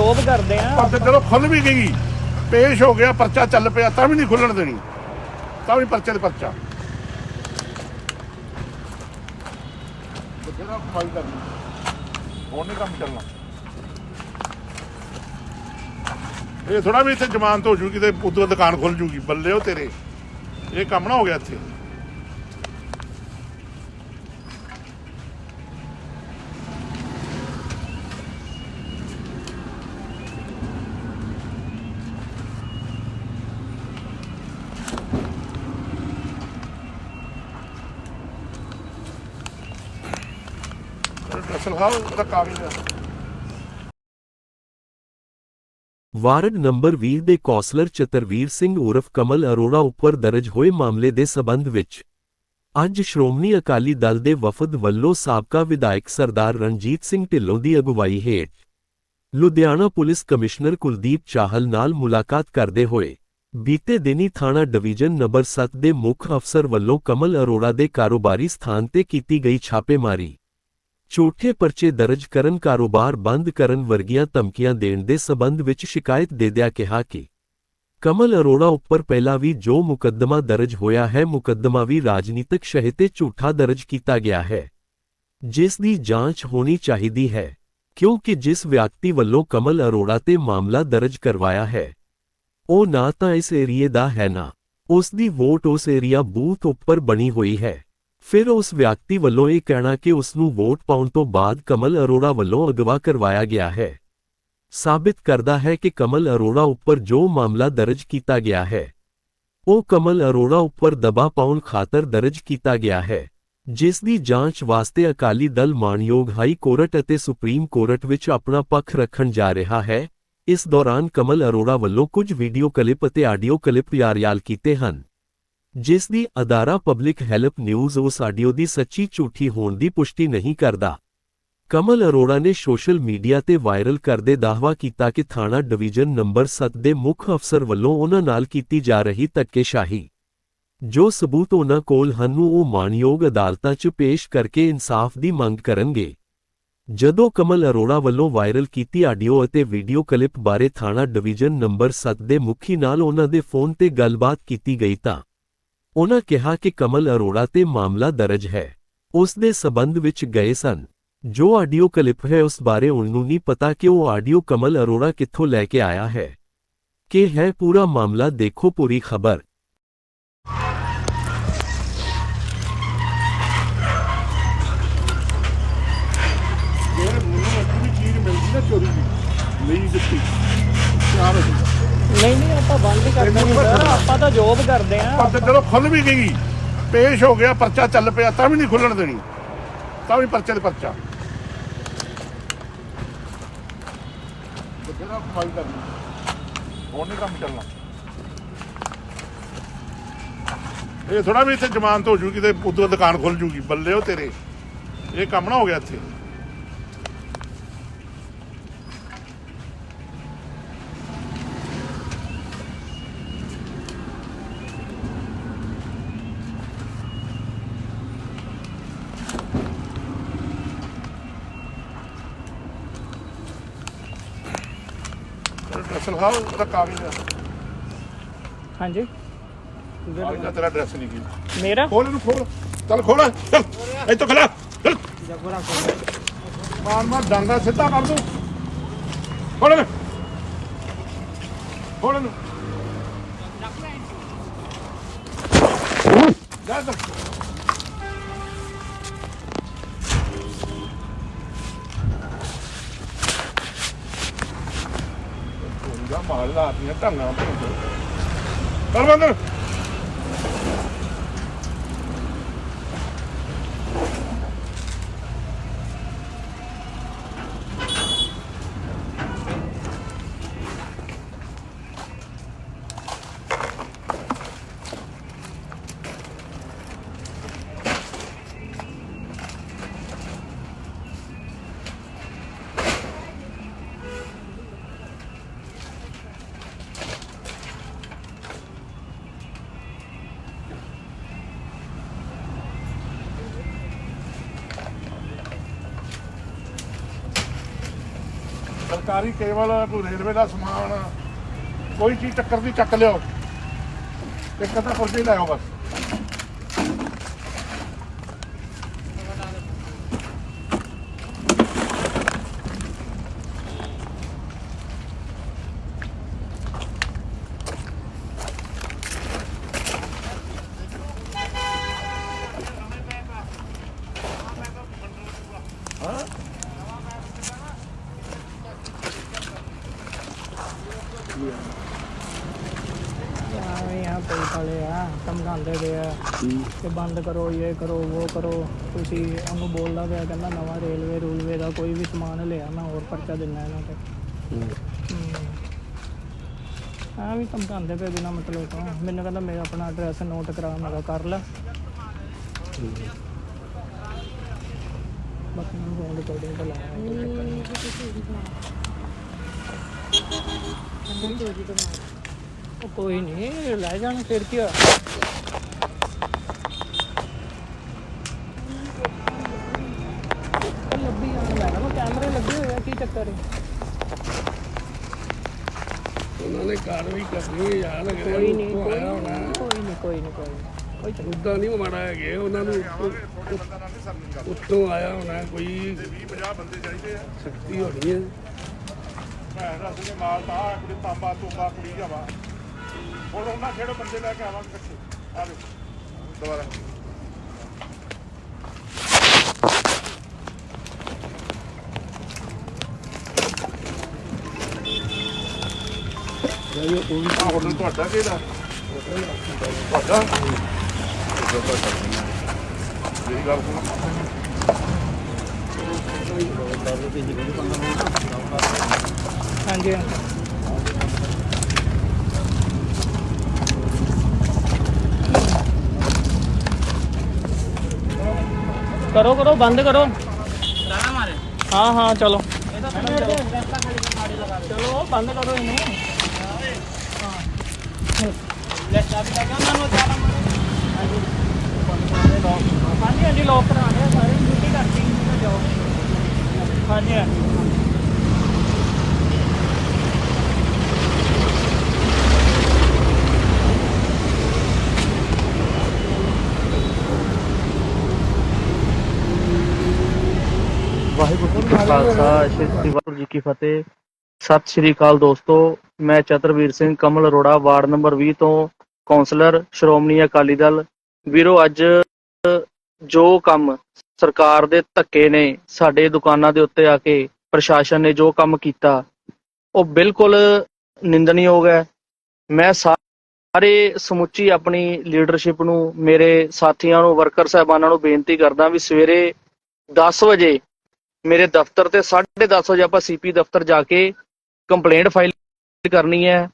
Job ਕਰਦੇ ਆ। ਪਰ ਤੇ ਖੁੱਲ ਵੀ ਗਈ, ਪੇਸ਼ ਹੋ ਗਿਆ, ਪਰਚਾ ਚੱਲ ਪਿਆ, ਤਾਂ ਵੀ ਨਹੀਂ ਖੁੱਲਣ ਦੇਣੀ। ਤਾਂ ਵੀ ਪਰਚੇ ਦੇ ਪਰਚਾ। ਬਥੇਰਾ ਕਮਾਈ ਕਰਨੀ ਹੁਣ ਕੰਮ ਚੱਲਣਾ। ਇਹ ਥੋੜਾ ਵੀ ਇੱਥੇ ਜ਼ਮਾਨਤ ਹੋ ਜੂਗੀ ਤੇ ਉਦੋਂ ਦੁਕਾਨ ਖੁੱਲ ਜੂਗੀ। ਬੱਲੇ ਉਹ ਤੇਰੇ। ਇਹ ਕੰਮ ਨਾ ਹੋ ਗਿਆ ਇੱਥੇ। ਅਸਲ ਹਾਲ ਕਾਗਜ਼ ਹੈ ਵਾਰਡ ਨੰਬਰ 20 ਦੇ ਕੌਂਸਲਰ ਚਤਰਵੀਰ ਸਿੰਘ ਉਰਫ ਕਮਲ ਅਰੋੜਾ ਉੱਪਰ ਦਰਜ ਹੋਏ ਮਾਮਲੇ ਦੇ ਸਬੰਧ ਵਿੱਚ ਅੱਜ ਸ਼੍ਰੋਮਣੀ ਅਕਾਲੀ ਦਲ ਦੇ ਵਫਦ ਵੱਲੋਂ ਸਾਬਕਾ ਵਿਧਾਇਕ ਸਰਦਾਰ ਰਣਜੀਤ ਸਿੰਘ ਢਿੱਲੋਂ ਦੀ ਅਗਵਾਈ ਹੇਠ ਲੁਧਿਆਣਾ ਪੁਲਿਸ ਕਮਿਸ਼ਨਰ ਕੁਲਦੀਪ ਚਾਹਲ ਨਾਲ ਮੁਲਾਕਾਤ ਕਰਦੇ ਹੋਏ ਬੀਤੇ ਦਿਨੀ ਥਾਣਾ ਡਿਵੀਜ਼ਨ ਨੰਬਰ 7 ਦੇ ਮੁੱਖ ਅਫਸਰ ਵੱਲੋਂ ਕਮਲ ਅਰੋੜਾ ਦੇ ਕਾਰੋਬਾਰੀ ਸਥਾਨ ਤੇ ਕੀਤੀ ਗਈ ਛਾਪੇਮਾਰੀ। ਝੂਠੇ ਪਰਚੇ ਦਰਜ ਕਰਨ, ਕਾਰੋਬਾਰ ਬੰਦ ਕਰਨ ਵਰਗੀਆਂ ਧਮਕੀਆਂ ਦੇਣ ਦੇ ਸਬੰਧ ਵਿੱਚ ਸ਼ਿਕਾਇਤ ਦੇਦਿਆਂ ਕਿਹਾ ਕਿ ਕਮਲ ਅਰੋੜਾ ਉੱਪਰ ਪਹਿਲਾਂ ਵੀ ਜੋ ਮੁਕੱਦਮਾ ਦਰਜ ਹੋਇਆ ਹੈ, ਮੁਕੱਦਮਾ ਵੀ ਰਾਜਨੀਤਿਕ ਸ਼ਹਿ ਤੇ ਝੂਠਾ ਦਰਜ ਕੀਤਾ ਗਿਆ ਹੈ। ਜਿਸ ਦੀ ਜਾਂਚ ਹੋਣੀ ਚਾਹੀਦੀ ਹੈ, ਕਿਉਂਕਿ ਜਿਸ ਵਿਅਕਤੀ ਵੱਲੋਂ ਕਮਲ ਅਰੋੜਾ ਤੇ ਮਾਮਲਾ ਦਰਜ ਕਰਵਾਇਆ ਹੈ, ਉਹ ਨਾ ਤਾਂ ਇਸ ਏਰੀਏ ਦਾ ਹੈ ਨਾ, ਉਸ ਦੀ ਵੋਟ ਉਸ ਏਰੀਆ ਬੂਥ ਉੱਪਰ ਬਣੀ ਹੋਈ ਹੈ। ਫਿਰ ਉਸ ਵਿਅਕਤੀ ਵੱਲੋਂ ਇਹ ਕਹਿਣਾ ਕਿ ਉਸ ਨੂੰ ਵੋਟ ਪਾਉਣ ਤੋਂ ਬਾਅਦ ਕਮਲ ਅਰੋੜਾ ਵੱਲੋਂ ਅਗਵਾ ਕਰਵਾਇਆ ਗਿਆ ਹੈ। ਸਾਬਿਤ ਕਰਦਾ ਹੈ ਕਿ ਕਮਲ ਅਰੋੜਾ ਉੱਪਰ ਜੋ ਮਾਮਲਾ ਦਰਜ ਕੀਤਾ ਗਿਆ ਹੈ, ਉਹ ਕਮਲ ਅਰੋੜਾ ਉੱਪਰ ਦਬਾਅ ਪਾਉਣ ਖਾਤਰ ਦਰਜ ਕੀਤਾ ਗਿਆ ਹੈ, ਜਿਸ ਦੀ ਜਾਂਚ ਵਾਸਤੇ ਅਕਾਲੀ ਦਲ ਮਾਨਯੋਗ ਹਾਈ ਕੋਰਟ ਅਤੇ ਸੁਪਰੀਮ ਕੋਰਟ ਵਿੱਚ ਆਪਣਾ ਪੱਖ ਰੱਖਣ ਜਾ ਰਿਹਾ ਹੈ। ਇਸ ਦੌਰਾਨ ਕਮਲ ਅਰੋੜਾ ਵੱਲੋਂ ਕੁਝ ਵੀਡੀਓ ਕਲਿੱਪ ਅਤੇ ਆਡੀਓ ਕਲਿੱਪ ਯਾਰਿਆਲ ਕੀਤੇ ਹਨ। ਜਿਸ ਦੀ ਅਦਾਰਾ ਪਬਲਿਕ ਹੈਲਪ ਨਿਊਜ਼ ਉਸ ਆਡੀਓ ਦੀ ਸੱਚੀ ਝੂਠੀ ਹੋਣ ਦੀ ਪੁਸ਼ਟੀ ਨਹੀਂ ਕਰਦਾ। ਕਮਲ ਅਰੋੜਾ ਨੇ ਸੋਸ਼ਲ ਮੀਡੀਆ ਤੇ ਵਾਇਰਲ ਕਰਦੇ ਦਾਅਵਾ ਕੀਤਾ ਕਿ ਥਾਣਾ ਡਿਵੀਜ਼ਨ ਨੰਬਰ 7 ਦੇ ਮੁੱਖ ਅਫਸਰ ਵੱਲੋਂ ਉਹਨਾਂ ਨਾਲ ਕੀਤੀ ਜਾ ਰਹੀ ਧੱਕੇਸ਼ਾਹੀ। ਜੋ ਸਬੂਤ ਉਹਨਾਂ ਕੋਲ ਹਨ, ਉਹ ਮਾਨਯੋਗ ਅਦਾਲਤਾਂ 'ਚ ਪੇਸ਼ ਕਰਕੇ ਇਨਸਾਫ ਦੀ ਮੰਗ ਕਰਨਗੇ। ਜਦੋਂ ਕਮਲ ਅਰੋੜਾ ਵੱਲੋਂ ਵਾਇਰਲ ਕੀਤੀ ਆਡੀਓ ਅਤੇ ਵੀਡੀਓ ਕਲਿੱਪ ਬਾਰੇ ਥਾਣਾ ਡਿਵੀਜ਼ਨ ਨੰਬਰ 7 ਦੇ ਮੁਖੀ ਨਾਲ ਉਹਨਾਂ ਦੇ ਫੋਨ ਤੇ ਗੱਲਬਾਤ ਕੀਤੀ ਗਈ ਤਾਂ ਉਨ੍ਹਾਂ ਕਿਹਾ ਕਿ ਕਮਲ ਅਰੋੜਾ ਤੇ ਮਾਮਲਾ ਦਰਜ ਹੈ। ਉਸ ਦੇ ਸਬੰਧ ਵਿੱਚ ਗਏ ਸਨ। ਜੋ ਆਡੀਓ ਕਲਿੱਪ ਹੈ, ਉਸ ਬਾਰੇ ਉਹਨੂੰ ਨਹੀਂ ਪਤਾ ਕਿ ਉਹ ਆਡੀਓ ਕਮਲ ਅਰੋੜਾ ਕਿੱਥੋਂ ਲੈ ਕੇ ਆਇਆ ਹੈ। ਕਿ ਹੈ ਪੂਰਾ ਮਾਮਲਾ, ਦੇਖੋ ਪੂਰੀ ਖਬਰ। ਚੋਰੀ ਦੀ। ਲਈ ਦਿੱਤੀ। ਚਾਰ ਹੋ ਨਹੀਂ ਨਹੀਂ ਆਪਾਂ ਬੰਦ ਹੀ ਕਰਦੇ ਨਹੀਂ ਸਰ ਆਪਾਂ ਤਾਂ ਜੋਬ ਕਰਦੇ ਆ ਪਰ ਤੇ ਚਲੋ ਖੁੱਲ ਵੀ ਗਈ। ਪੇਸ਼ ਹੋ ਗਿਆ ਪਰਚਾ ਚੱਲ ਪਿਆ ਤਾਂ ਵੀ ਨਹੀਂ ਖੁੱਲਣ ਦੇਣੀ। ਤਾਂ ਵੀ ਪਰਚੇ ਦੇ ਪਰਚਾ। ਬਥੇਰਾ ਕਮਾਈ ਕਰਨੀ। ਹੁਣ ਨਹੀਂ ਕੰਮ ਚੱਲਣਾ। ਇਹ ਥੋੜਾ ਵੀ ਇੱਥੇ ਜ਼ਮਾਨਤ ਹੋ ਜੂਗੀ ਤੇ ਉਦੋਂ ਦੁਕਾਨ ਖੁੱਲ ਜੂਗੀ। ਬੱਲੇ ਉਹ ਤੇਰੇ। ਇਹ ਕੰਮ ਨਾ ਹੋ ਗਿਆ ਇੱਥੇ। ਅਸਲ ਹਾਲ ਦਾ ਕਾਗਜ਼ ਹੈ। ਹਾਂਜੀ। ਕਾਗਜ਼ ਦਾ ਤੇਰਾ ਐਡਰੈਸ ਨਹੀਂ ਕੀ। ਮੇਰਾ? ਖੋਲ ਇਹਨੂੰ ਖੋਲ। ਚੱਲ ਖੋਲ। ਚੱਲ ਇੱਥੋਂ ਖਲਾ। ਚੱਲ। ਮਾਰ ਮਾਰ ਡਾਂਗਾ ਸਿੱਧਾ ਕਰ ਦੂੰ। ਖੋਲ ਇਹਨੂੰ। ਖੋਲ ਇਹਨੂੰ। Ya tamam, tamam. Kalmandır. ਸਰਕਾਰੀ ਕੇਵਲ ਕੋਈ ਰੇਲਵੇ ਦਾ ਸਮਾਨ, ਕੋਈ ਚੀਜ਼ ਟੱਕਰ ਦੀ ਚੱਕ ਲਿਓ। ਇੱਕ ਅੱਧਾ ਪੁਰਜੇ ਲੈ ਆਓ ਬਸ। ਐਵੇਂ ਪਈ ਖੜੇ ਆ ਸਮਝਾਉਂਦੇ ਪਏ ਆ ਕਿ ਬੰਦ ਕਰੋ ਇਹ ਕਰੋ ਉਹ ਕਰੋ। ਤੁਸੀਂ ਉਹਨੂੰ ਬੋਲਦਾ ਪਿਆ ਕਹਿੰਦਾ ਨਵਾਂ ਰੇਲਵੇ ਰੂਲਵੇ ਦਾ ਕੋਈ ਵੀ ਸਮਾਨ ਲਿਆ ਮੈਂ ਹੋਰ ਪਰਚਾ ਦਿੰਦਾ ਇਹਨਾਂ ਤੇ। ਆ ਵੀ ਸਮਝਾਉਂਦੇ ਪਏ ਬਿਨਾ ਮਤਲਬ ਤੋਂ। ਮੈਨੂੰ ਕਹਿੰਦਾ ਮੇਰਾ ਆਪਣਾ ਐਡਰੈਸ ਨੋਟ ਕਰਾ ਮੇਰਾ ਕਰ ਲੈ। ਬਾਕੀ ਮੈਂ ਫੋਨ ਰਿਕਾਰਡਿੰਗ ਤੇ ਲਾਇਆ ਕੋਈ ਚੱਕਰ ਨਹੀਂ। ਉਹ ਕੋਈ ਨਹੀਂ ਲੈ ਜਾਣ ਫਿਰ ਕੀ ਹੋਇਆ? ਲੱਭੀ ਜਾਣ ਮੈਡਮ ਕੈਮਰੇ ਲੱਗੇ ਹੋਏ ਆ ਕੀ ਚੱਕਰ ਹੈ ਉਹਨਾਂ ਨੇ ਕਾਰਵਾਈ ਕਰਨੀ ਹੈ ਯਾਰ ਅਗਰ ਕੋਈ ਨਹੀਂ ਕੋਈ ਆਇਆ ਹੋਣਾ। ਨਹੀਂ ਕੋਈ ਨਹੀਂ ਕੋਈ ਨਹੀਂ ਕੋਈ ਨਹੀਂ ਕੋਈ ਚੱਕਰ ਉਦਾਂ ਨਹੀਂ ਮਾੜਾ ਹੈਗੇ ਉਹਨਾਂ ਨੂੰ ਉੱਤੋਂ- ਆਇਆ ਹੋਣਾ ਕੋਈ 20 50 ਬੰਦੇ ਚਾਹੀਦੇ ਆ। ਸ਼ਕਤੀ ਹੋਣੀ ਹੈ ਮੈਂ ਦੱਸ ਦੇ ਮਾਲ ਤਾਂ ਆਹ ਕੁੜੀ ਤਾਂਬਾ ਤੋਬਾ ਕੁੜੀ ਜਾਵਾ ਹੁਣ ਉਹਨਾਂ ਜਿਹੜੇ ਬੰਦੇ ਲੈ ਕੇ ਆਵਾਂਗੇ ਇਕੱਠੇ। ਆ ਦੇ ਦੁਬਾਰਾ। ਆਹ ਹੋਟਲ ਤੁਹਾਡਾ ਕਿਹੜਾ? ਤੁਹਾਡਾ? ਮੇਰੀ ਗੱਲ ਸੁਣੋ। ਹਾਂਜੀ ਹਾਂਜੀ। ਕਰੋ ਕਰੋ ਬੰਦ ਕਰੋ। ਦਾਣਾ ਮਾਰੇ। ਹਾਂ ਹਾਂ ਚਲੋ। ਚਲੋ ਬੰਦ ਕਰੋ ਇਹਨੂੰ। ਲੈ ਚਾਬੀ ਲੱਗਾ ਮੈਨੂੰ ਦਾਣਾ ਮਾਰੇ। ਹਾਂਜੀ ਹਾਂਜੀ ਲੋਕ ਕਰਾਣੇ ਸਾਰੇ ਡਿਊਟੀ ਕਰਦੀ ਜਾਓ ਹਾਂਜੀ। ਵਾਹਿਗੁਰੂ ਜੀ ਕਾ ਖਾਲਸਾ, ਸ੍ਰੀ ਵਾਹਿਗੁਰੂ ਜੀ ਕੀ ਫਤਿਹ। ਸਤਿ ਸ਼੍ਰੀ ਅਕਾਲ ਦੋਸਤੋ, ਮੈਂ ਚਤਰਵੀਰ ਸਿੰਘ ਕਮਲ ਅਰੋੜਾ, ਵਾਰਡ ਨੰਬਰ 20 ਤੋਂ ਕਾਉਂਸਲਰ ਸ਼੍ਰੋਮਣੀ ਅਕਾਲੀ ਦਲ। ਵੀਰੋ, ਅੱਜ ਜੋ ਕੰਮ ਸਰਕਾਰ ਦੇ ਧੱਕੇ ਨੇ ਸਾਡੇ ਦੁਕਾਨਾਂ ਦੇ ਉੱਤੇ ਆ ਕੇ, ਪ੍ਰਸ਼ਾਸਨ ਨੇ ਜੋ ਕੰਮ ਕੀਤਾ, ਉਹ ਬਿਲਕੁਲ ਨਿੰਦਣਯੋਗ ਹੈ। ਮੈਂ ਸਾਰੇ ਸਮੁੱਚੀ ਆਪਣੀ ਲੀਡਰਸ਼ਿਪ ਨੂੰ, ਮੇਰੇ ਸਾਥੀਆਂ ਨੂੰ, ਵਰਕਰ ਸਾਹਿਬਾਨਾਂ ਨੂੰ ਬੇਨਤੀ ਕਰਦਾ ਵੀ ਸਵੇਰੇ 10 ਵਜੇ ਮੇਰੇ ਦਫ਼ਤਰ ਤੇ 10:30 ਵਜੇ ਆਪਾਂ ਸੀਪੀ ਦਫ਼ਤਰ ਜਾ ਕੇ ਕੰਪਲੇਂਟ ਫਾਈਲ ਕਰਨੀ ਹੈ।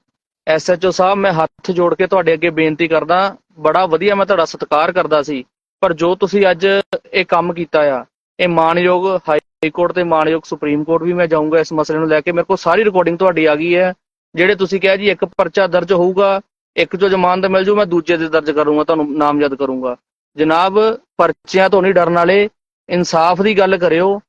ਐਸਐਚਓ ਸਾਹਿਬ, ਮੈਂ ਹੱਥ ਜੋੜ ਕੇ ਤੁਹਾਡੇ ਅੱਗੇ ਬੇਨਤੀ ਕਰਦਾ, ਬੜਾ ਵਧੀਆ ਮੈਂ ਤੁਹਾਡਾ ਸਤਿਕਾਰ ਕਰਦਾ ਸੀ। ਪਰ ਜੋ ਤੁਸੀਂ ਅੱਜ ਇਹ ਕੰਮ ਕੀਤਾ ਆ, ਇਹ ਮਾਨਯੋਗ ਹਾਈ ਕੋਰਟ ਤੇ ਮਾਨਯੋਗ ਸੁਪਰੀਮ ਕੋਰਟ ਵੀ ਮੈਂ ਜਾਊਂਗਾ ਇਸ ਮਸਲੇ ਨੂੰ ਲੈ ਕੇ। ਮੇਰੇ ਕੋਲ ਸਾਰੀ ਰਿਕਾਰਡਿੰਗ ਤੁਹਾਡੀ ਆ ਗਈ ਹੈ। ਜਿਹੜੇ ਤੁਸੀਂ ਕਿਹਾ ਜੀ ਇੱਕ ਪਰਚਾ ਦਰਜ ਹੋਊਗਾ, ਇੱਕ ਜੋ ਜ਼ਮਾਨਤ ਮਿਲ ਜੂ, ਮੈਂ ਦੂਜੇ 'ਤੇ ਦਰਜ ਕਰੂੰਗਾ, ਤੁਹਾਨੂੰ ਨਾਮਜ਼ਦ ਕਰੂੰਗਾ। ਜਨਾਬ, ਪਰਚਿਆਂ ਤੋਂ ਨਹੀਂ ਡਰਨ ਵਾਲੇ, ਇਨਸਾਫ ਦੀ ਗੱਲ ਕਰਿਓ।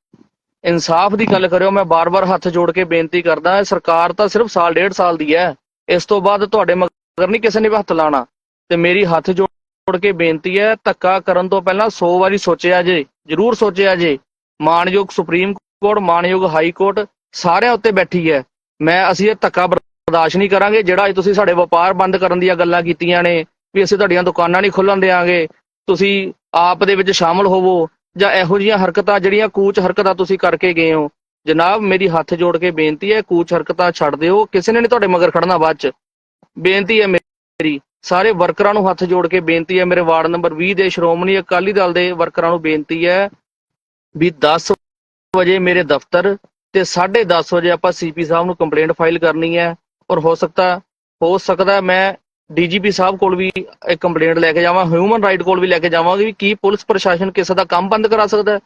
ਇਨਸਾਫ ਦੀ ਗੱਲ ਕਰਿਓ, ਮੈਂ ਬਾਰ-ਬਾਰ ਹੱਥ ਜੋੜ ਕੇ ਬੇਨਤੀ ਕਰਦਾ, ਸਰਕਾਰ ਤਾਂ ਸਿਰਫ ਸਾਲ, ਡੇਢ ਸਾਲ ਦੀ ਹੈ। ਇਸ ਤੋਂ ਬਾਅਦ ਤੁਹਾਡੇ ਮਗਰ ਨਹੀਂ ਕਿਸੇ ਨੇ ਵੀ ਹੱਥ ਲਾਣਾ ਤੇ ਮੇਰੀ ਹੱਥ ਜੋੜ ਕੇ ਬੇਨਤੀ ਹੈ, ਧੱਕਾ ਕਰਨ ਤੋਂ ਪਹਿਲਾਂ 100 ਵਾਰੀ ਸੋਚਿਆ ਜੇ, ਜਰੂਰ ਸੋਚਿਆ ਜੇ। ਮਾਨਯੋਗ ਸੁਪਰੀਮ ਕੋਰਟ, ਮਾਨਯੋਗ ਹਾਈ ਕੋਰਟ ਸਾਰਿਆਂ ਉੱਤੇ ਬੈਠੀ ਹੈ। ਮੈਂ, ਅਸੀਂ ਇਹ ਧੱਕਾ ਬਰਦਾਸ਼ਤ ਨਹੀਂ ਕਰਾਂਗੇ, ਜਿਹੜਾ ਤੁਸੀਂ ਸਾਡੇ ਵਪਾਰ ਬੰਦ ਕਰਨ ਦੀਆਂ ਗੱਲਾਂ ਕੀਤੀਆਂ ਨੇ, ਵੀ ਅਸੀਂ ਤੁਹਾਡੀਆਂ ਦੁਕਾਨਾਂ ਨਹੀਂ ਖੁੱਲਣ ਦੇਾਂਗੇ ਤੁਸੀਂ ਆਪ ਦੇ ਵਿੱਚ ਸ਼ਾਮਲ ਹੋਵੋ। ਜਾਂ ਇਹੋ ਜਿਹੀਆਂ ਹਰਕਤਾਂ ਜਿਹੜੀਆਂ ਕੂਚ ਹਰਕਤਾਂ ਤੁਸੀਂ ਕਰਕੇ ਗਏ ਹੋ। ਜਨਾਬ, ਮੇਰੀ ਹੱਥ ਜੋੜ ਕੇ ਬੇਨਤੀ ਹੈ, ਕੂਚ ਹਰਕਤਾਂ ਛੱਡ ਦਿਓ। ਕਿਸੇ ਨੇ ਨਹੀਂ ਤੁਹਾਡੇ ਮਗਰ ਖੜਨਾ ਬਾਅਦ ਚ। ਬੇਨਤੀ ਹੈ ਮੇਰੀ। ਸਾਰੇ ਵਰਕਰਾਂ ਨੂੰ ਹੱਥ ਜੋੜ ਕੇ ਬੇਨਤੀ ਹੈ। ਮੇਰੇ ਵਾਰਡ ਨੰਬਰ 20 ਦੇ ਸ਼੍ਰੋਮਣੀ ਅਕਾਲੀ ਦਲ ਦੇ ਵਰਕਰਾਂ ਨੂੰ ਬੇਨਤੀ ਹੈ ਵੀ 10 ਵਜੇ ਮੇਰੇ ਦਫ਼ਤਰ ਤੇ 10:30 ਵਜੇ ਆਪਾਂ ਸੀਪੀ ਸਾਹਿਬ ਨੂੰ ਕੰਪਲੇਂਟ ਫਾਈਲ ਕਰਨੀ ਹੈ। ਔਰ ਹੋ ਸਕਦਾ ਹੋ ਸਕਦਾ ਮੈਂ ਡੀਜੀਪੀ ਸਾਹਿਬ ਕੋਲ ਵੀ ਇੱਕ ਕੰਪਲੇਂਟ ਲੈ ਕੇ ਜਾਵਾਂ ਹਿਊਮਨ ਰਾਈਟ ਕੋਲ ਵੀ ਲੈ ਕੇ ਜਾਵਾਂਗੇ ਵੀ ਕੀ ਪੁਲਿਸ ਪ੍ਰਸ਼ਾਸਨ ਕਿਸੇ ਦਾ ਕੰਮ ਬੰਦ ਕਰਾ ਸਕਦਾ ਹੈ?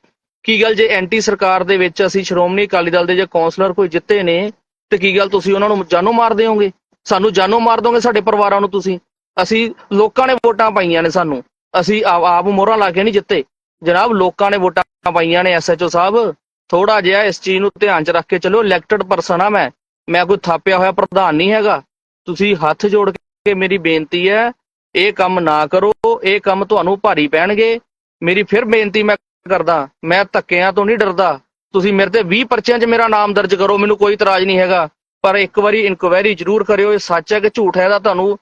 ਕੀ ਗੱਲ ਜੇ ਐਂਟੀ ਸਰਕਾਰ ਦੇ ਵਿੱਚ ਅਸੀਂ ਸ਼੍ਰੋਮਣੀ ਅਕਾਲੀ ਦਲ ਦੇ ਜੇ ਕੌਂਸਲਰ ਕੋਈ ਜਿੱਤੇ ਨੇ, ਤੇ ਕੀ ਗੱਲ ਤੁਸੀਂ ਉਹਨਾਂ ਨੂੰ ਜਾਨੋਂ ਮਾਰ ਦਿਓਗੇ? ਸਾਨੂੰ ਜਾਨੋਂ ਮਾਰ ਦੋਗੇ ਸਾਡੇ ਪਰਿਵਾਰਾਂ ਨੂੰ ਤੁਸੀਂ? ਅਸੀਂ ਲੋਕਾਂ ਨੇ ਵੋਟਾਂ ਪਾਈਆਂ ਨੇ ਸਾਨੂੰ। ਅਸੀਂ ਆਪ ਆਪ ਮੋਹਰਾਂ ਲਾ ਕੇ ਨਹੀਂ ਜਿੱਤੇ। ਜਨਾਬ, ਲੋਕਾਂ ਨੇ ਵੋਟਾਂ ਪਾਈਆਂ ਨੇ ਐਸਐਚਓ ਸਾਹਿਬ। ਥੋੜਾ ਜਿਹਾ ਇਸ ਚੀਜ਼ ਨੂੰ ਧਿਆਨ 'ਚ ਰੱਖ ਕੇ ਚੱਲੋ। ਇਲੈਕਟਡ ਪਰਸਨ ਆ ਮੈਂ। ਮੈਂ ਕੋਈ ਥਾਪਿਆ ਹੋਇਆ ਪ੍ਰਧਾਨ ਨਹੀਂ ਹੈਗਾ। ਤੁਸੀਂ ਹੱਥ ਜੋੜ ਕੇ ਮੇਰੀ ਬੇਨਤੀ ਹੈ, ਇਹ ਕੰਮ ਨਾ ਕਰੋ, ਇਹ ਕੰਮ ਤੁਹਾਨੂੰ ਭਾਰੀ ਪੈਣਗੇ। ਮੇਰੀ ਫਿਰ ਬੇਨਤੀ ਮੈਂ ਕਰਦਾ, ਮੈਂ ਧੱਕਿਆਂ ਤੋਂ ਨਹੀਂ ਡਰਦਾ। ਤੁਸੀਂ ਮੇਰੇ ਤੇ 20 ਪਰਚਿਆਂ 'ਚ ਮੇਰਾ ਨਾਮ ਦਰਜ ਕਰੋ, ਮੈਨੂੰ ਕੋਈ ਇਤਰਾਜ਼ ਨਹੀਂ ਹੈਗਾ। ਪਰ ਇੱਕ ਵਾਰੀ ਇਨਕੁਆਇਰੀ ਜ਼ਰੂਰ ਕਰਿਓ, ਇਹ ਸੱਚ ਹੈ ਕਿ ਝੂਠ ਹੈ, ਇਹਦਾ ਤੁਹਾਨੂੰ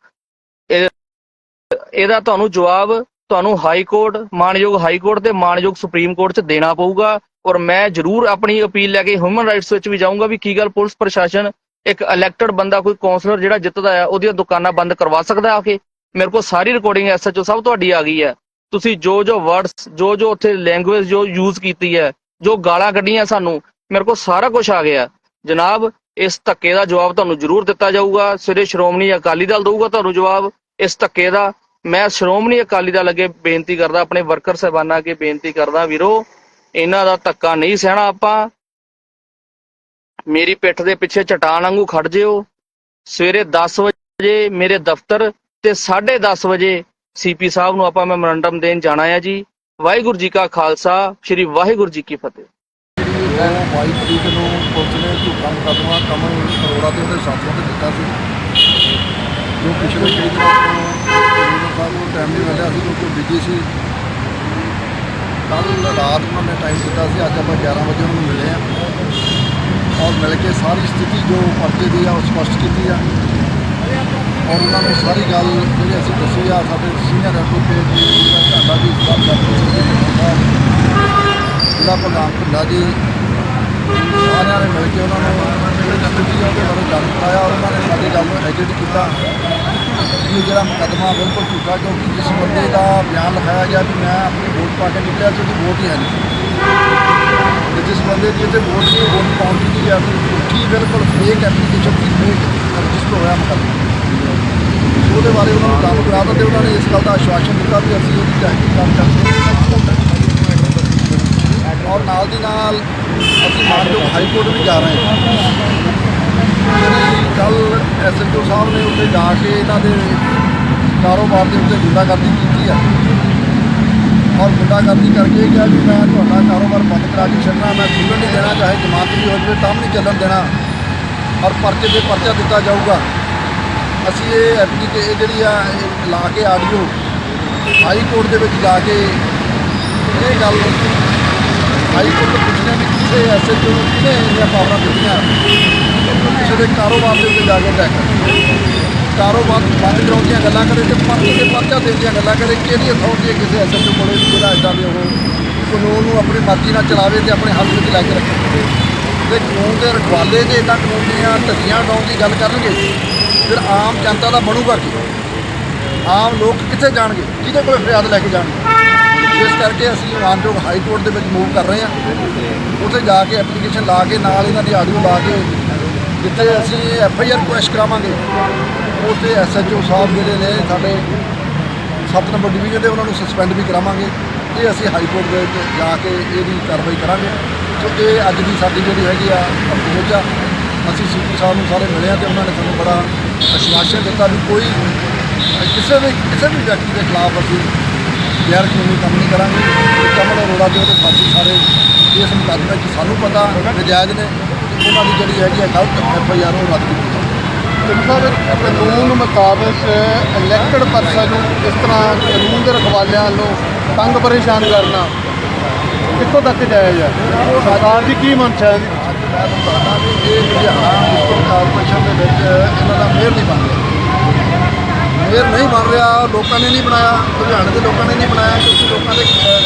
ਇਹਦਾ ਤੁਹਾਨੂੰ ਜਵਾਬ ਤੁਹਾਨੂੰ ਹਾਈ ਕੋਰਟ ਮਾਨਯੋਗ ਹਾਈ ਕੋਰਟ ਤੇ ਮਾਨਯੋਗ ਸੁਪਰੀਮ ਕੋਰਟ 'ਚ ਦੇਣਾ ਪਊਗਾ। ਔਰ ਮੈਂ ਜ਼ਰੂਰ ਆਪਣੀ ਅਪੀਲ ਲੈ ਕੇ ਹਿਊਮਨ ਰਾਈਟਸ ਵਿੱਚ ਵੀ ਜਾਊਂਗਾ ਵੀ ਕੀ ਗੱਲ ਪੁਲਿਸ ਪ੍ਰਸ਼ਾਸਨ ਇੱਕ ਇਲੈਕਟਡ ਬੰਦਾ ਕੋਈ ਕਾਉਂਸਲਰ ਜਿਹੜਾ ਜਿੱਤਦਾ ਆ, ਉਹਦੀਆਂ ਦੁਕਾਨਾਂ ਬੰਦ ਕਰਵਾ ਸਕਦਾ ਆ ਕੇ? ਮੇਰੇ ਕੋਲ ਸਾਰੀ ਰਿਕਾਰਡਿੰਗ ਐਸਐਚਓ ਸਭ ਤੁਹਾਡੀ ਆ ਗਈ ਹੈ ਤੁਸੀਂ ਜੋ ਜੋ ਵਰਡਸ ਜੋ ਜੋ ਉੱਥੇ ਲੈਂਗੁਏਜ ਜੋ ਯੂਜ਼ ਕੀਤੀ ਹੈ ਜੋ ਗਾਲਾਂ ਕੱਢੀਆਂ ਸਾਨੂੰ, ਮੇਰੇ ਕੋਲ ਸਾਰਾ ਕੁਝ ਆ ਗਿਆ। ਜਨਾਬ, ਇਸ ਧੱਕੇ ਦਾ ਜਵਾਬ ਤੁਹਾਨੂੰ ਜ਼ਰੂਰ ਦਿੱਤਾ ਜਾਊਗਾ। ਸਵੇਰੇ ਸ਼੍ਰੋਮਣੀ ਅਕਾਲੀ ਦਲ ਦਊਗਾ ਤੁਹਾਨੂੰ ਜਵਾਬ। ਇਸ ਧੱਕੇ ਦਾ ਮੈਂ ਸ਼੍ਰੋਮਣੀ ਅਕਾਲੀ ਦਲ ਅੱਗੇ ਬੇਨਤੀ ਕਰਦਾ, ਆਪਣੇ ਵਰਕਰ ਸਹਿਬਾਨਾਂ ਅੱਗੇ ਬੇਨਤੀ ਕਰਦਾ, ਵੀਰੋ, ਇਹਨਾਂ ਦਾ ਧੱਕਾ ਨਹੀਂ ਸਹਿਣਾ ਆਪਾਂ। ਮੇਰੀ ਪਿੱਠ ਦੇ ਪਿੱਛੇ ਚਟਾਨ ਵਾਂਗੂ ਖੜ ਜਿਓ। ਸਵੇਰੇ 10 ਵਜੇ ਮੇਰੇ ਦਫ਼ਤਰ ਤੇ 10:30 ਵਜੇ ਸੀਪੀ ਸਾਹਿਬ ਨੂੰ ਆਪਾਂ ਮੈਮੋਰੰਡਮ ਦੇਣ ਜਾਣਾ ਹੈ ਜੀ। ਵਾਹਿਗੁਰੂ ਜੀ ਕਾ ਖਾਲਸਾ, ਸ੍ਰੀ ਵਾਹਿਗੁਰੂ ਜੀ ਕੀ ਫਤਿਹ। ਉਹ ਬਾਈ ਤਰੀਕ ਨੂੰ ਪੁਲਿਸ ਨੇ ਝੂਠਾ ਮੁਕੱਦਮਾ ਕਮਲ ਅਰੋੜਾ ਤੇ ਉਹਦੇ ਸਾਥੀਆਂ ਤੇ ਦਿੱਤਾ ਸੀ। ਜੋ ਪਿਛਲੇ ਕਈ ਦਿਨਾਂ ਤੋਂ ਰਵਿੰਦਰ ਸਾਹਿਬ ਨੂੰ ਟਾਈਮ ਨਹੀਂ ਮਿਲਿਆ ਸੀ ਕਿਉਂਕਿ ਬਿਜ਼ੀ ਸੀ। ਕੱਲ ਰਾਤ ਉਹਨਾਂ ਨੇ ਟਾਈਮ ਦਿੱਤਾ ਸੀ, ਅੱਜ ਆਪਾਂ 11 ਵਜੇ ਉਹਨਾਂ ਮਿਲੇ ਆ। ਔਰ ਮਿਲ ਕੇ ਸਾਰੀ ਸਥਿਤੀ ਜੋ ਪਰਚੇ ਦੀ ਆ, ਉਹ ਸਪਸ਼ਟ ਕੀਤੀ ਆ। ਔਰ ਉਹਨਾਂ ਨੂੰ ਸਾਰੀ ਗੱਲ ਜਿਹੜੀ ਅਸੀਂ ਦੱਸੀ ਆ, ਸਾਡੇ ਸੀਨੀਅਰ ਐਡਵੋਕੇਟ ਜੀ, ਜਿਹੜਾ ਤੁਹਾਡਾ ਵੀ ਸਵਾਲ ਕਰਦੇ ਸੀ ਜ਼ਿਲ੍ਹਾ ਭੁੱਲਾ ਜੀ, ਸਾਰਿਆਂ ਨੇ ਮਿਲ ਕੇ ਉਹਨਾਂ ਨੂੰ ਜਿਹੜੀ ਸਥਿਤੀ ਆ ਉਹਦੇ ਬਾਰੇ ਜਾਣ ਪਾਇਆ ਔਰ ਉਹਨਾਂ ਨੇ ਸਾਡੀ ਗੱਲ ਨੂੰ ਐਡਿਟ ਕੀਤਾ। ਕਿ ਇਹ ਜਿਹੜਾ ਮੁਕੱਦਮਾ ਬਿਲਕੁਲ ਝੂਠਾ, ਕਿਉਂਕਿ ਜਿਸ ਬੰਦੇ ਦਾ ਬਿਆਨ ਲਿਖਾਇਆ ਗਿਆ ਕਿ ਮੈਂ ਆਪਣੀ ਵੋਟ ਪਾ ਕੇ ਨਿਕਲਿਆ ਸੀ ਉਹਦੀ ਵੋਟ ਹੀ ਹੈ ਨਹੀਂ। ਤੇ ਜਿਸ ਬੰਦੇ ਦੀ ਇੱਥੇ ਵੋਟ ਨਹੀਂ, ਵੋਟ ਪਾਉਣ ਦੀ ਨਹੀਂ ਗਿਆ ਝੂਠੀ ਬਿਲਕੁਲ ਫੇਕ ਐਪਲੀਕੇਸ਼ਨ ਸੀ ਫੇਕ ਰਜਿਸਟਰ ਹੋਇਆ ਮੁਕੱਦਮਾ ਉਹਦੇ ਬਾਰੇ ਉਹਨਾਂ ਨੂੰ ਕੰਮ ਕਰਾ ਦਿੱਤੇ ਉਹਨਾਂ ਨੇ ਇਸ ਗੱਲ ਦਾ ਆਸ਼ਵਾਸਨ ਦਿੱਤਾ ਵੀ ਅਸੀਂ ਉਹਦੀ ਇਹਦੀ ਤਹਿਕੀਕਾਤ ਕਰਕੇ ਔਰ ਨਾਲ ਦੀ ਨਾਲ ਅਸੀਂ ਮਾਨਯੋਗ ਹਾਈ ਕੋਰਟ ਵੀ ਜਾ ਰਹੇ ਹਾਂ। ਜਿਹੜੀ ਕੱਲ ਐਸਐਚਓ ਸਾਹਿਬ ਨੇ ਉੱਥੇ ਜਾ ਕੇ ਇਹਨਾਂ ਦੇ ਕਾਰੋਬਾਰ ਦੇ ਉੱਤੇ ਗੁੰਡਾਗਰਦੀ ਕੀਤੀ ਆ। ਔਰ ਗੁੰਡਾਗਰਦੀ ਕਰਕੇ ਕਿਹਾ ਵੀ ਮੈਂ ਤੁਹਾਡਾ ਕਾਰੋਬਾਰ ਬੰਦ ਕਰਾ ਕੇ ਛੱਡਣਾ, ਮੈਂ ਖੁੱਲ੍ਹਣ ਨਹੀਂ ਦੇਣਾ, ਚਾਹੇ ਜਮਾਤ ਵੀ ਹੋ ਜਾਵੇ ਤਾਂ ਵੀ ਨਹੀਂ ਚੱਲਣ ਦੇਣਾ। ਔਰ ਪਰਚੇ ਤੇ ਪਰਚਾ ਦਿੱਤਾ ਜਾਊਗਾ। ਅਸੀਂ ਇਹ ਐਪਲੀਕੇ ਇਹ ਜਿਹੜੀ ਆ, ਇਹ ਲਾ ਕੇ ਆਡੀਓ ਹਾਈ ਕੋਰਟ ਦੇ ਵਿੱਚ ਜਾ ਕੇ ਇਹ ਗੱਲ ਹਾਈ ਕੋਰਟ ਤੋਂ ਪੁੱਛਣਾ ਵੀ ਕਿਸੇ ਐਸਐਚਓ ਨੂੰ ਕਿਹਨੇ ਇੰਨੀਆਂ ਪਾਵਰਾਂ ਦਿੱਤੀਆਂ। ਕਿਸੇ ਦੇ ਕਾਰੋਬਾਰ ਦੇ ਉੱਤੇ ਜਾ ਕੇ ਅਟੈਕ ਕਾਰੋਬਾਰ ਬੰਦ ਕਰਾਉਣ ਦੀਆਂ ਗੱਲਾਂ ਕਰੇ ਤੇ ਪਰਚੇ ਤੇ ਪਰਚਾ ਦੇਣ ਦੀਆਂ ਗੱਲਾਂ ਕਰੇ ਕਿਹੜੀ ਅਥਾਰਟੀ ਹੈ ਕਿਸੇ ਐਸਐਚਓ ਕੋਲੇ ਵੀ ਜਿਹੜਾ ਇਦਾਂ ਦੇ ਉਹ ਕਾਨੂੰਨ ਨੂੰ ਆਪਣੀ ਮਰਜ਼ੀ ਨਾਲ ਚਲਾਵੇ ਤੇ ਆਪਣੇ ਹੱਥ ਵਿੱਚ ਲੈ ਕੇ ਰੱਖੇ ਤੇ ਕਾਨੂੰਨ ਦੇ ਰਖਵਾਲੇ ਜੇ ਇਦਾਂ ਕਾਨੂੰਨ ਦੀਆਂ ਧੱਜੀਆਂ ਉਡਾਉਣ ਦੀ ਗੱਲ ਕਰਨਗੇ, ਫਿਰ ਆਮ ਜਨਤਾ ਦਾ ਬਣੂਗਾ ਕੀ? ਆਮ ਲੋਕ ਕਿੱਥੇ ਜਾਣਗੇ? ਕਿਹਦੇ ਕੋਲ ਫਰਿਆਦ ਲੈ ਕੇ ਜਾਣਗੇ? ਇਸ ਕਰਕੇ ਅਸੀਂ ਮਾਨਯੋਗ ਹਾਈ ਕੋਰਟ ਦੇ ਵਿੱਚ ਮੂਵ ਕਰ ਰਹੇ ਹਾਂ। ਉੱਥੇ ਜਾ ਕੇ ਐਪਲੀਕੇਸ਼ਨ ਲਾ ਕੇ, ਨਾਲ ਇਹਨਾਂ ਦੀ ਆਡੀਓ ਲਾ ਕੇ ਜਿੱਥੇ ਅਸੀਂ ਐਫ ਆਈ ਆਰ ਕੁਐਸ਼ ਕਰਾਵਾਂਗੇ, ਉੱਥੇ ਐਸ ਐਚ ਓ ਸਾਹਿਬ ਜਿਹੜੇ ਨੇ ਸਾਡੇ 7 ਨੰਬਰ ਡਿਵੀਜ਼ਨ ਦੇ, ਉਹਨਾਂ ਨੂੰ ਸਸਪੈਂਡ ਵੀ ਕਰਾਵਾਂਗੇ। ਇਹ ਅਸੀਂ ਹਾਈ ਕੋਰਟ ਦੇ ਵਿੱਚ ਜਾ ਕੇ ਇਹਦੀ ਕਾਰਵਾਈ ਕਰਾਂਗੇ। ਸੋ ਇਹ ਅੱਜ ਦੀ ਸਾਡੀ ਜਿਹੜੀ ਹੈਗੀ ਆ ਅਪਰੋਚ ਆ, ਅਸੀਂ ਸੀਪੀ ਸਾਹਿਬ ਨੂੰ ਸਾਰੇ ਮਿਲਿਆ ਆ ਤੇ ਉਹਨਾਂ ਨੇ ਸਾਨੂੰ ਬੜਾ ਅਸ਼ਵਾਸਨ ਦਿੱਤਾ ਵੀ ਕੋਈ ਕਿਸੇ ਵੀ ਕਿਸੇ ਵੀ ਵਿਅਕਤੀ ਦੇ ਖਿਲਾਫ ਅਸੀਂ ਗੈਰ ਕਾਨੂੰਨੀ ਕੰਮ ਨਹੀਂ ਕਰਾਂਗੇ। ਕਮਲ ਅਰੋੜਾ ਦੇ ਉਹਦੇ ਸਾਥੀ ਸਾਰੇ ਇਸ ਮੁਕਾਬਲੇ 'ਚ ਸਾਨੂੰ ਪਤਾ, ਨਜਾਇਜ਼ ਨੇ। ਉਹਨਾਂ ਦੀ ਜਿਹੜੀ ਹੈਗੀ ਆ ਗਲਤ ਐਫ ਆਈ ਆਰ ਉਹ ਰੱਦ ਕੀਤੀ ਸਾਹਿਬ ਕਾਨੂੰਨ ਮੁਤਾਬਕ ਇਲੈਕਟਡ ਪਰਸਨ ਨੂੰ ਇਸ ਤਰ੍ਹਾਂ ਕਾਨੂੰਨ ਦੇ ਰਖਵਾਲਿਆਂ ਨੂੰ ਤੰਗ ਪਰੇਸ਼ਾਨ ਕਰਨਾ ਕਿੱਥੋਂ ਤੱਕ ਜਾਇਜ਼ ਹੈ? ਸਰਕਾਰ ਦੀ ਕੀ ਮੰਸ਼ਾ ਹੈ? ਇਹਦੀ? ਇਹ ਲੁਧਿਆਣਾ ਕਾਰਪੋਰੇਸ਼ਨ ਦੇ ਵਿੱਚ ਇਹਨਾਂ ਦਾ ਮੇਅਰ ਨਹੀਂ ਬਣ ਰਿਹਾ। ਮੇਅਰ ਨਹੀਂ ਬਣ ਰਿਹਾ, ਲੋਕਾਂ ਨੇ ਨਹੀਂ ਬਣਾਇਆ, ਲੁਧਿਆਣੇ ਦੇ ਲੋਕਾਂ ਨੇ ਨਹੀਂ ਬਣਾਇਆ, ਕਿਉਂਕਿ ਲੋਕਾਂ ਦੇ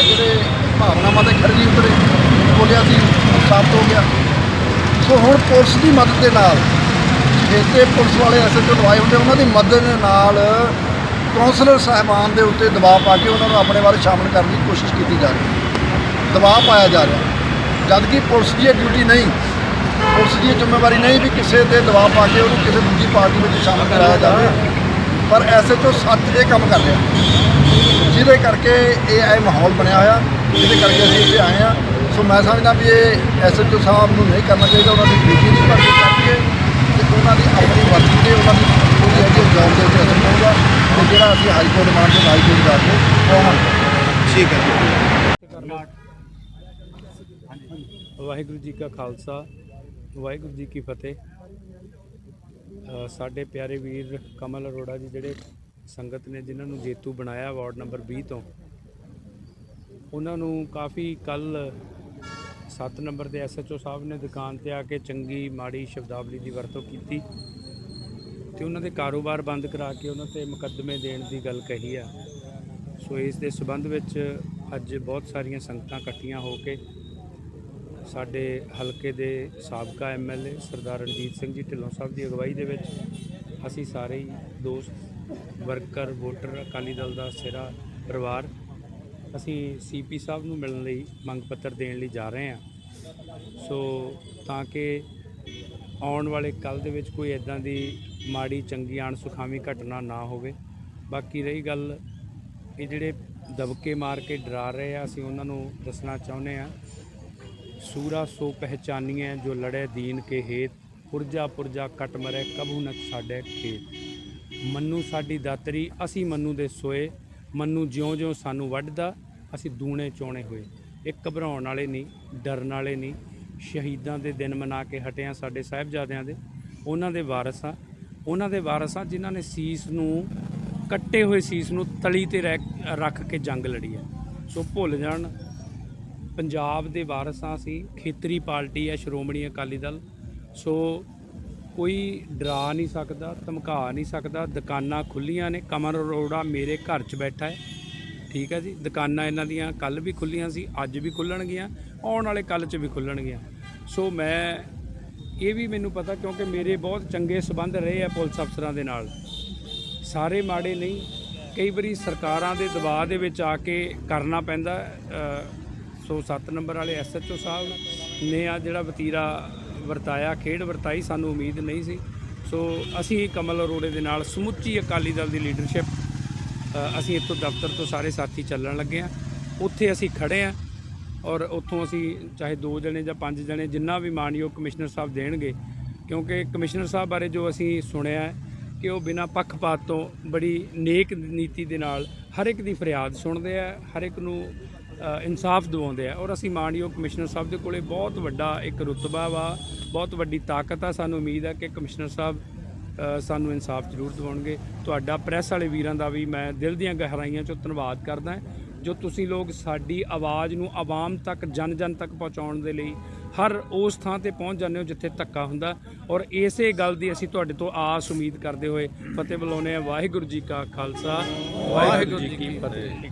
ਜਿਹੜੇ ਭਾਵਨਾਵਾਂ ਦੇ ਖਰੇ ਨਹੀਂ ਉਤਰੇ। ਬੋਲਿਆ ਸੀ ਸਾਬਤ ਹੋ ਗਿਆ। ਸੋ ਹੁਣ ਪੁਲਿਸ ਦੀ ਮਦਦ ਦੇ ਨਾਲ ਜਿੱਤੇ ਪੁਲਿਸ ਵਾਲੇ ਐਸਐਚਓ ਲਵਾਏ ਹੁੰਦੇ, ਉਹਨਾਂ ਦੀ ਮਦਦ ਦੇ ਨਾਲ ਕੌਂਸਲਰ ਸਾਹਿਬਾਨ ਦੇ ਉੱਤੇ ਦਬਾਅ ਪਾ ਕੇ ਉਹਨਾਂ ਨੂੰ ਆਪਣੇ ਵੱਲ ਸ਼ਾਮਲ ਕਰਨ ਦੀ ਕੋਸ਼ਿਸ਼ ਕੀਤੀ ਜਾ ਰਹੀ ਹੈ। ਦਬਾਅ ਪਾਇਆ ਜਾ ਰਿਹਾ ਜਦ ਕਿ ਪੁਲਿਸ ਦੀ ਇਹ ਡਿਊਟੀ ਨਹੀਂ, ਪੁਲਿਸ ਦੀ ਜ਼ਿੰਮੇਵਾਰੀ ਨਹੀਂ ਵੀ ਕਿਸੇ ਤੇ ਦਬਾਅ ਪਾ ਕੇ ਉਹਨੂੰ ਕਿਸੇ ਦੂਜੀ ਪਾਰਟੀ ਵਿੱਚ ਸ਼ਾਮਲ ਕਰਾਇਆ ਜਾਵੇ, ਪਰ ਐਸਐਚਓ ਸੱਚ ਇਹ ਕੰਮ ਕਰ ਰਿਹਾ ਜਿਹਦੇ ਕਰਕੇ ਇਹ ਇਹ ਮਾਹੌਲ ਬਣਿਆ ਹੋਇਆ, ਜਿਹਦੇ ਕਰਕੇ ਅਸੀਂ ਇੱਥੇ ਆਏ ਆ ਸੋ ਮੈਂ ਸਮਝਦਾ ਵੀ ਇਹ ਐਸਐਚਓ ਸਾਹਿਬ ਨੂੰ ਨਹੀਂ ਕਰਨਾ ਚਾਹੀਦਾ ਉਹਨਾਂ ਦੀ ਡਿਊਟੀ ਨਹੀਂ ਪਰ ਕਰਕੇ ਤੇ ਉਹਨਾਂ ਦੀ ਆਪਣੀ ਵਰਦੀ ਤੇ ਉਹਨਾਂ ਦੀ ਪੂਰੀ ਹੈਗੀ ਜੌਬ ਦੇ ਉੱਤੇ ਅਸਰ ਪਊਗਾ ਤੇ ਜਿਹੜਾ ਅਸੀਂ ਹਾਈ ਕੋਰਟ ਮਾਨ ਕੇ ਹਾਈ ਕੋਰਟ ਜਾ ਕੇ ਉਹ ਹੱਲ ਕਰਾਂਗੇ। ਵਾਹਿਗੁਰੂ ਜੀ ਕਾ ਖਾਲਸਾ ਵਾਹਿਗੁਰੂ ਜੀ ਕੀ ਫਤਿਹ ਸਾਡੇ ਪਿਆਰੇ ਵੀਰ ਕਮਲ ਅਰੋੜਾ ਜੀ ਜਿਹੜੇ ਸੰਗਤ ਨੇ ਜਿਨ੍ਹਾਂ ਨੂੰ ਜੇਤੂ ਬਣਾਇਆ ਵਾਰਡ ਨੰਬਰ 20 ਤੋਂ ਉਹਨਾਂ ਨੂੰ ਕਾਫੀ ਕੱਲ 7 ਨੰਬਰ ਦੇ ਐਸਐਚਓ ਸਾਹਿਬ ਨੇ ਦੁਕਾਨ ਤੇ ਆ ਕੇ ਚੰਗੀ, ਮਾੜੀ ਸ਼ਬਦਾਵਲੀ ਦੀ ਵਰਤੋਂ ਕੀਤੀ ਤੇ ਉਹਨਾਂ ਦੇ ਕਾਰੋਬਾਰ ਬੰਦ ਕਰਾ ਕੇ ਉਹਨਾਂ ਤੇ ਮੁਕੱਦਮੇ ਦੇਣ ਦੀ ਗੱਲ ਕਹੀ ਆ। ਸੋ ਇਸ ਦੇ ਸਬੰਧ ਵਿੱਚ ਅੱਜ ਬਹੁਤ ਸਾਰੀਆਂ ਸੰਗਤਾਂ ਇਕੱਠੀਆਂ ਹੋ ਕੇ ਸਾਡੇ ਹਲਕੇ ਦੇ ਸਾਬਕਾ ਐਮਐਲਏ ਸਰਦਾਰ ਰਣਜੀਤ ਸਿੰਘ ਜੀ ਢਿੱਲੋਂ ਸਾਹਿਬ ਦੀ ਅਗਵਾਈ ਦੇ ਵਿੱਚ ਅਸੀਂ ਸਾਰੇ ਹੀ ਦੋਸਤ, ਵਰਕਰ, ਵੋਟਰ, ਅਕਾਲੀ ਦਲ ਦਾ ਸਿਰਾ ਪਰਿਵਾਰ ਅਸੀਂ ਸੀਪੀ ਸਾਹਿਬ ਨੂੰ ਮਿਲਣ ਲਈ ਮੰਗ ਪੱਤਰ ਦੇਣ ਲਈ ਜਾ ਰਹੇ ਹਾਂ। ਸੋ ਤਾਂ ਕਿ ਆਉਣ ਵਾਲੇ ਕੱਲ ਦੇ ਵਿੱਚ ਕੋਈ ਇਦਾਂ ਦੀ ਮਾੜੀ, ਚੰਗੀ, ਅਣਸੁਖਾਵੀ ਘਟਨਾ ਨਾ ਹੋਵੇ। ਬਾਕੀ ਰਹੀ ਗੱਲ ਇਹ ਜਿਹੜੇ ਦਬਕੇ ਮਾਰ ਕੇ ਡਰਾ ਰਹੇ ਆ, ਅਸੀਂ ਉਹਨਾਂ ਨੂੰ ਦੱਸਣਾ ਚਾਹੁੰਦੇ ਆ ਸੂਰਾ ਸੋ ਪਹਿਚਾਨੀਏ ਜੋ ਲੜੇ ਦੀਨ ਕੇ ਹੇਤ, ਪੁਰਜਾ ਪੁਰਜਾ ਕਟ ਮਰੇ ਕਬੂ ਨ ਸਾਡੇ ਖੇਤ। ਮੰਨੂ ਸਾਡੀ ਦਾਤਰੀ, ਅਸੀਂ ਮੰਨੂ ਦੇ ਸੋਏ ਮੰਨੂ ਜਿਉਂ-ਜਿਉਂ ਸਾਨੂੰ ਵੱਢਦਾ, ਅਸੀਂ ਦੂਣੇ ਚੋਣੇ ਹੋਏ। ਇਹ ਘਬਰਾਉਣ ਵਾਲੇ ਨਹੀਂ, ਡਰਨ ਵਾਲੇ ਨਹੀਂ। ਸ਼ਹੀਦਾਂ ਦੇ ਦਿਨ ਮਨਾ ਕੇ ਹਟਿਆ ਸਾਡੇ ਸਾਹਿਬਜ਼ਾਦਿਆਂ ਦੇ। ਉਹਨਾਂ ਦੇ ਵਾਰਸ ਆ ਉਹਨਾਂ ਦੇ ਵਾਰਸ ਆ ਜਿਨ੍ਹਾਂ ਨੇ ਸੀਸ ਨੂੰ ਕੱਟੇ ਹੋਏ ਸੀਸ ਨੂੰ ਤਲੀ ਤੇ ਰਹਿ- ਰੱਖ ਕੇ ਜੰਗ ਲੜੀ ਹੈ। ਸੋ ਭੁੱਲ ਜਾਣ, ਪੰਜਾਬ ਦੇ ਵਾਰਸਾਂ ਸੀ, ਖੇਤਰੀ ਪਾਰਟੀ ਹੈ, ਸ਼੍ਰੋਮਣੀ ਅਕਾਲੀ ਦਲ। ਸੋ ਕੋਈ ਡਰਾ ਨਹੀਂ ਸਕਦਾ ਧਮਕਾ ਨਹੀਂ ਸਕਦਾ ਦੁਕਾਨਾਂ ਖੁੱਲੀਆਂ ਨੇ ਕਮਰ ਅਰੋੜਾ ਮੇਰੇ ਘਰ 'ਚ ਬੈਠਾ ਹੈ। ਠੀਕ ਹੈ ਜੀ ਦੁਕਾਨਾਂ ਇਹਨਾਂ ਦੀਆਂ ਕੱਲ ਵੀ ਖੁੱਲੀਆਂ ਸੀ ਅੱਜ ਵੀ ਖੁੱਲਣਗੀਆਂ ਆਉਣ ਵਾਲੇ ਕੱਲ 'ਚ ਵੀ ਖੁੱਲਣਗੀਆਂ ਸੋ ਮੈਂ ਇਹ ਵੀ ਮੈਨੂੰ ਪਤਾ ਕਿਉਂਕਿ ਮੇਰੇ ਬਹੁਤ ਚੰਗੇ ਸਬੰਧ ਰਹੇ ਆ ਪੁਲਿਸ ਅਫਸਰਾਂ ਦੇ ਨਾਲ। ਸਾਰੇ ਮਾੜੇ ਨਹੀਂ ਕਈ ਵਾਰੀ ਸਰਕਾਰਾਂ ਦੇ ਦਬਾਅ ਦੇ ਵਿੱਚ ਆ ਕੇ ਕਰਨਾ ਪੈਂਦਾ ਅ, ਸੋ 7 ਨੰਬਰ ਵਾਲੇ ਐਸਐਚਓ ਸਾਹਿਬ ਨੇ ਆ ਜਿਹੜਾ ਵਤੀਰਾ ਵਰਤਾਇਆ, ਖੇਡ ਵਰਤਾਈ ਸਾਨੂੰ ਉਮੀਦ ਨਹੀਂ ਸੀ। ਸੋ ਅਸੀਂ ਕਮਲ ਅਰੋੜੇ ਦੇ ਨਾਲ ਸਮੁੱਚੀ ਅਕਾਲੀ ਦਲ ਦੀ ਲੀਡਰਸ਼ਿਪ ਅਸੀਂ ਇੱਥੋਂ ਦਫ਼ਤਰ ਤੋਂ ਸਾਰੇ ਸਾਥੀ ਚੱਲਣ ਲੱਗੇ ਆ ਉੱਥੇ ਅਸੀਂ ਖੜੇ ਆ ਔਰ ਉੱਥੋਂ ਅਸੀਂ ਚਾਹੇ ਦੋ ਜਣੇ ਜਾਂ ਪੰਜ ਜਣੇ ਜਿੰਨਾ ਵੀ ਮਾਨਯੋਗ ਕਮਿਸ਼ਨਰ ਸਾਹਿਬ ਦੇਣਗੇ, ਕਿਉਂਕਿ ਕਮਿਸ਼ਨਰ ਸਾਹਿਬ ਬਾਰੇ ਜੋ ਅਸੀਂ ਸੁਣਿਆ ਕਿ ਉਹ ਬਿਨਾਂ ਪੱਖਪਾਤ ਤੋਂ ਬੜੀ ਨੇਕ ਨੀਤੀ ਦੇ ਨਾਲ ਹਰ ਇੱਕ ਦੀ ਫਰਿਆਦ ਸੁਣਦੇ ਆ, ਹਰ ਇੱਕ ਨੂੰ ਇਨਸਾਫ ਦਿਵਾਉਂਦੇ ਆ। ਔਰ ਅਸੀਂ ਮਾਨਯੋਗ ਕਮਿਸ਼ਨਰ ਸਾਹਿਬ ਦੇ ਕੋਲੇ ਬਹੁਤ ਵੱਡਾ ਇੱਕ ਰੁਤਬਾ ਵਾ, ਬਹੁਤ ਵੱਡੀ ਤਾਕਤ ਆ। ਸਾਨੂੰ ਉਮੀਦ ਆ ਕਿ ਕਮਿਸ਼ਨਰ ਸਾਹਿਬ ਸਾਨੂੰ ਇਨਸਾਫ ਜ਼ਰੂਰ ਦਿਵਾਉਣਗੇ। ਤੁਹਾਡਾ ਪ੍ਰੈਸ ਵਾਲੇ ਵੀਰਾਂ ਦਾ ਵੀ ਮੈਂ ਦਿਲ ਦੀਆਂ ਗਹਿਰਾਈਆਂ ਚੋਂ ਧੰਨਵਾਦ ਕਰਦਾ ਜੋ ਤੁਸੀਂ ਲੋਕ ਸਾਡੀ ਆਵਾਜ਼ ਨੂੰ ਆਵਾਮ ਤੱਕ ਜਨ ਜਨ ਤੱਕ ਪਹੁੰਚਾਉਣ ਦੇ ਲਈ ਹਰ ਉਸ ਥਾਂ ਤੇ ਪਹੁੰਚ ਜਾਂਦੇ ਹੋ ਜਿੱਥੇ ਧੱਕਾ ਹੁੰਦਾ। ਔਰ ਇਸੇ ਗੱਲ ਦੀ ਅਸੀਂ ਤੁਹਾਡੇ ਤੋਂ ਆਸ ਉਮੀਦ ਕਰਦੇ ਹੋਏ ਫਤਿਹ ਬੁਲਾਉਂਦੇ ਹਾਂ। ਵਾਹਿਗੁਰੂ ਜੀ ਕਾ ਖਾਲਸਾ, ਵਾਹਿਗੁਰੂ ਜੀ ਕੀ ਫਤਿਹ।